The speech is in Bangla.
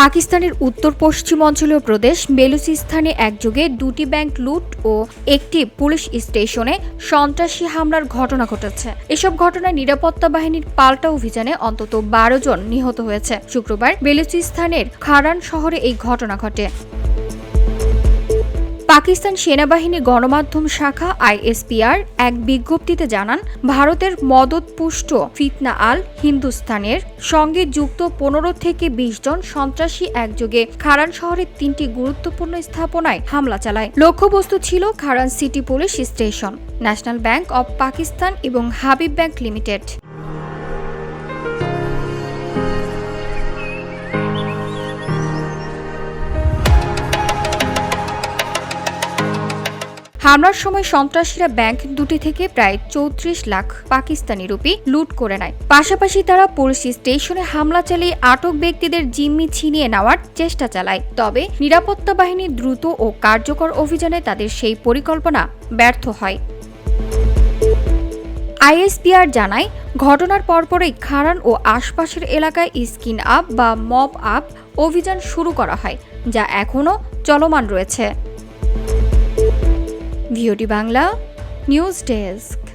পাকিস্তানের উত্তর পশ্চিম অঞ্চলীয় প্রদেশ বেলুচিস্তানে একযোগে দুটি ব্যাংক লুট ও একটি পুলিশ স্টেশনে সন্ত্রাসী হামলার ঘটনা ঘটেছে। এসব ঘটনায় নিরাপত্তা বাহিনীর পাল্টা অভিযানে অন্তত বারো জন নিহত হয়েছে। শুক্রবার বেলুচিস্তানের খারান শহরে এই ঘটনা ঘটে। পাকিস্তান সেনাবাহিনী গণমাধ্যম শাখা আইএসপিআর এক বিজ্ঞপ্তিতে জানান, ভারতের মদতপুষ্ট ফিতনা আল হিন্দুস্তানের সঙ্গে যুক্ত পনেরো থেকে বিশ জন সন্ত্রাসী একযোগে খারান শহরের তিনটি গুরুত্বপূর্ণ স্থাপনায় হামলা চালায়। লক্ষ্যবস্তু ছিল Kharan city police station, national bank of Pakistan এবং হাবিব ব্যাংক লিমিটেড। হামলার সময় সন্ত্রাসীরা ব্যাংক দুটি থেকে প্রায় চৌত্রিশ লাখ পাকিস্তানি রুপি লুট করে নেয়। পাশাপাশি তারা পুলিশ স্টেশনে হামলা চালিয়ে আটক ব্যক্তিদের জিম্মি ছিনিয়ে নেওয়ার চেষ্টা চালায়। তবে নিরাপত্তা বাহিনী দ্রুত ও কার্যকর অভিযানে তাদের সেই পরিকল্পনা ব্যর্থ হয়। আইএসপিআর জানায়, ঘটনার পরপরই খারান ও আশপাশের এলাকায় স্কিন আপ বা মপ আপ অভিযান শুরু করা হয়, যা এখনও চলমান রয়েছে। VOT Bangla news desk.